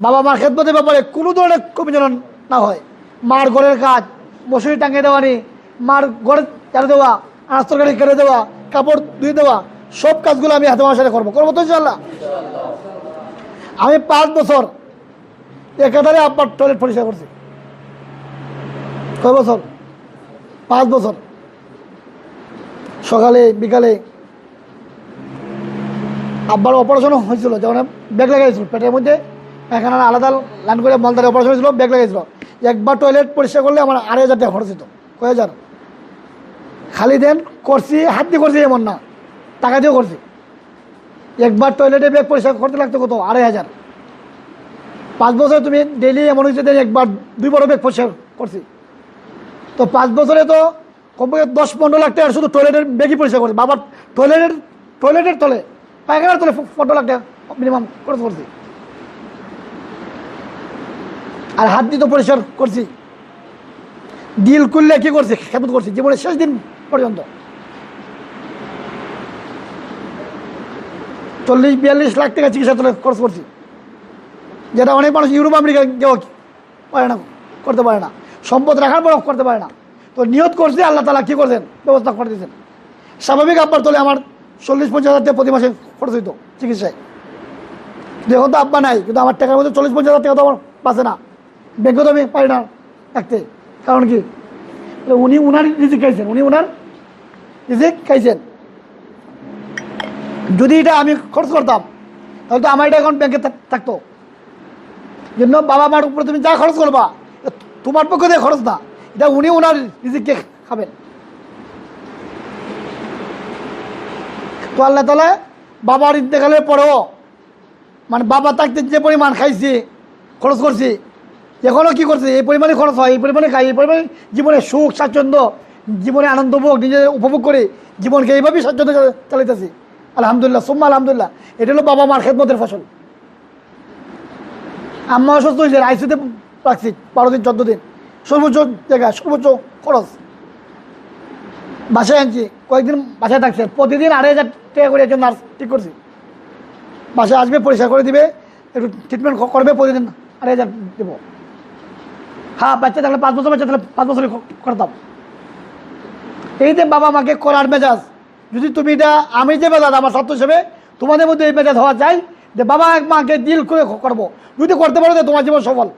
বাবা মার খেদমতের ব্যাপারে কোনো ধরনের কমিশন না হয়। মার ঘরের কাজ, মশুরি টাঙিয়ে দেওয়া নি, মার ঘরে চালে দেওয়া, আনাজ তরকারি কেড়ে দেওয়া, কাপড় ধুয়ে দেওয়া, সব কাজগুলো আমি হাতে মার সাথে করব। করব তো ইনশাল্লাহ আমি পাঁচ বছর একাধারে আব্বার টয়লেট পরিষ্কার করছি। কয় বছর? পাঁচ বছর। সকালে, বিকালে আব্বার অপারেশনও হয়েছিল, যখন ব্যাগ লাগাইছিল, পেটের মধ্যে। এখানে আলাদা লাইন করে মলদারে অপারেশন হয়েছিল ব্যাগ লাগাইছিল একবার টয়লেট পরিষ্কার করলে আমার আড়াই হাজার টাকা খরচ হতো কয় হাজার? খালি দেন, করছি, হাত দিয়ে করছি এমন না, টাকা দিয়েও করছি। একবার টয়লেটে ব্যাগ পরিষ্কার করতে লাগতো কত? আড়াই হাজার। পাঁচ বছরে তুমি ডেলি এমন হয়েছে যে একবার দুই বড় ব্যাগ পরিষ্কার করছি। তো পাঁচ বছরে তো কমপক্ষে দশ পনেরো লাখ টাকা শুধু টয়লেটের ব্যাগই পরিষ্কার করছি। বাবার টয়লেটের টয়লেটের তলে, পায়খানার তলে পনেরো লাখ টাকা মিনিমাম খরচ করছি। আর হাত দিয়ে তো পরিষ্কার করছি। দিল করলে কি করছি? খেপত করছি। জীবনের শেষ দিন পর্যন্ত। চল্লিশ, বিয়াল্লিশ লাখ টাকা চিকিৎসা তুলে খরচ করছি। যেটা অনেক মানুষ ইউরোপ, আমেরিকা কেউ পারে না, করতে পারে না। সম্পদ রাখার পর করতে পারে না। তো নিয়ত করছে, আল্লাহ তালা কী করছেন? ব্যবস্থা করে দিয়েছেন। স্বাভাবিক আব্বার তোলে আমার চল্লিশ, পঞ্চাশ হাজার টাকা প্রতি মাসে খরচ হইতো চিকিৎসায়। দেখুন তো আব্বা নাই, কিন্তু আমার টাকার মধ্যে চল্লিশ, পঞ্চাশ হাজার টাকা তো আমার পাচ্ছে না। ব্যাংকে তো আমি পারি না রাখতে কারণ কি? উনি উনার রিজিক খাইছেন, উনি উনার রিজিক খাইছেন। যদি এটা আমি খরচ করতাম, তাহলে তো আমার এটা এখন ব্যাংকে থাকতো। জন্য বাবা মার উপরে তুমি যা খরচ করবা তোমার পক্ষে দিয়ে খরচ না, এটা উনি ওনার রিজিককে খাবেন। তো আল্লাহ তালা বাবার ইন্তেকালের পরেও মানে বাবা থাকতে যে পরিমাণ খাইছি, খরচ করছি এখনও কি করছে? এই পরিমাণে খরচ হয়, এই পরিমাণে খাই এই পরিমাণে জীবনে সুখ, স্বাচ্ছন্দ্য, জীবনে আনন্দ ভোগ নিজে উপভোগ করে জীবনকে এইভাবেই স্বাচ্ছন্দ্য চা- চালাইতেছি। আলহামদুলিল্লাহ, সোম্মা আলহামদুলিল্লাহ। এটা হলো বাবা মার খেদমতের ফসল। আম্মা অসুস্থ হয়েছে আইসিতে রাখছি, বারো দিন, চোদ্দ দিন। সর্বোচ্চ জায়গা, সর্বোচ্চ খরচ। বাসায় আনছি, কয়েকদিন বাসায় থাকছে। প্রতিদিন আড়াই হাজার টাকা করে একজন নার্স ঠিক করছি। বাসায় আসবে, পরিষ্কার করে দিবে, একটু ট্রিটমেন্ট করবে, প্রতিদিন আড়াই হাজার দেবো। হ্যাঁ বাচ্চা থাকলে পাঁচ বছর, বাচ্চা থাকলে পাঁচ বছরই ক- করতাম এই যে বাবা মাকে করার মেজাজ, যদি তুমি এটা, আমি যে মেজাজ, আমার ছাত্র হিসেবে, তোমাদের মধ্যে এই মেজাজ হওয়া চাই যে বাবা মাকে দিল করে করব। যদি করতে পারো তোমার জীবন সফল।